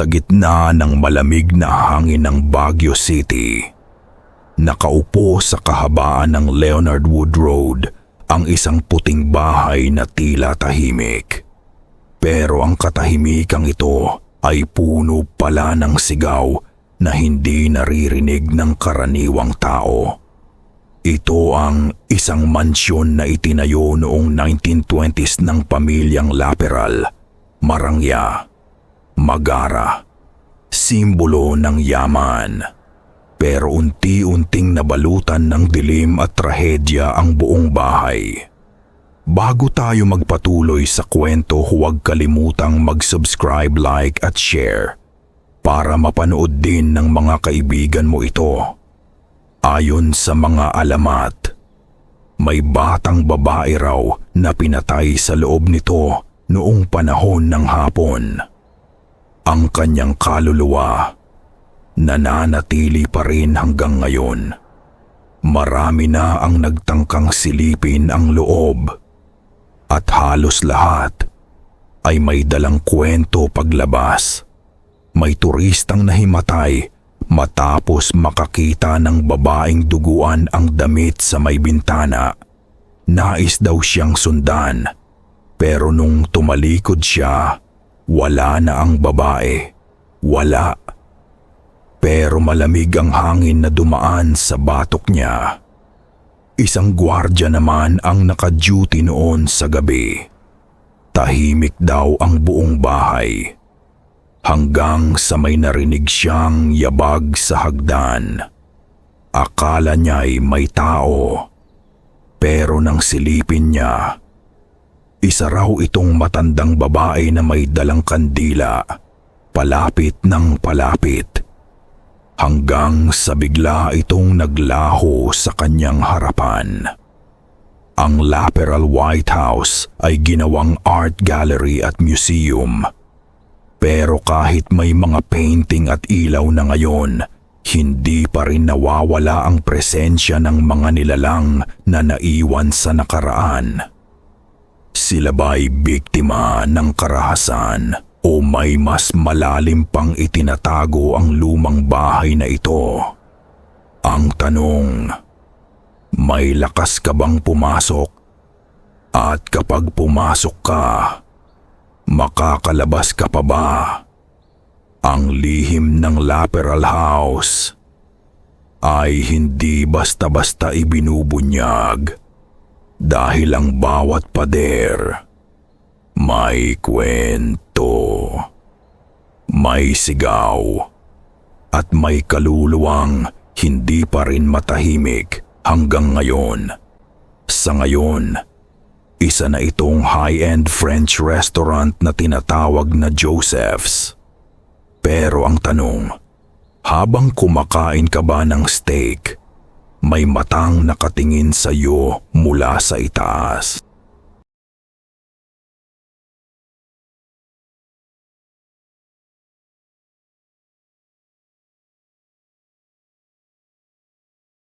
Sa gitna ng malamig na hangin ng Baguio City, nakaupo sa kahabaan ng Leonard Wood Road ang isang puting bahay na tila tahimik. Pero ang katahimikang ito ay puno pala ng sigaw na hindi naririnig ng karaniwang tao. Ito ang isang mansyon na itinayo noong 1920s ng pamilyang Laperal, Marangya, Magara, simbolo ng yaman. Pero unti-unting nabalutan ng dilim at trahedya ang buong bahay. Bago tayo magpatuloy sa kwento, huwag kalimutang mag-subscribe, like at share para mapanood din ng mga kaibigan mo ito. Ayon sa mga alamat, may batang babae raw na pinatay sa loob nito noong panahon ng hapon. Ang kanyang kaluluwa nananatili pa rin hanggang ngayon. Marami na ang nagtangkang silipin ang loob at halos lahat ay may dalang kwento paglabas. May turistang nahimatay matapos makakita ng babaeng duguan ang damit sa may bintana. Nais daw siyang sundan pero nung tumalikod siya, wala na ang babae. Wala. Pero malamig ang hangin na dumaan sa batok niya. Isang gwardya naman ang naka-duty noon sa gabi. Tahimik daw ang buong bahay. Hanggang sa may narinig siyang yabag sa hagdan. Akala niya'y may tao. Pero nang silipin niya, isa raw itong matandang babae na may dalang kandila. Palapit ng palapit hanggang sa bigla itong naglaho sa kanyang harapan. Ang Laperal White House ay ginawang art gallery at museum. Pero kahit may mga painting at ilaw na ngayon, hindi pa rin nawawala ang presensya ng mga nilalang na naiwan sa nakaraan. Sila ba'y biktima ng karahasan? o may mas malalim pang itinatago ang lumang bahay na ito? Ang tanong, may lakas ka bang pumasok? At kapag pumasok ka, makakalabas ka pa ba? Ang lihim ng Laperal House ay hindi basta-basta ibinubunyag dahil ang bawat pader may kwento. May sigaw. At may kaluluwang hindi pa rin matahimik hanggang ngayon. Sa ngayon, isa na itong high-end French restaurant na tinatawag na Joseph's. Pero ang tanong, habang kumakain ka ba ng steak, may matang nakatingin sa iyo mula sa itaas.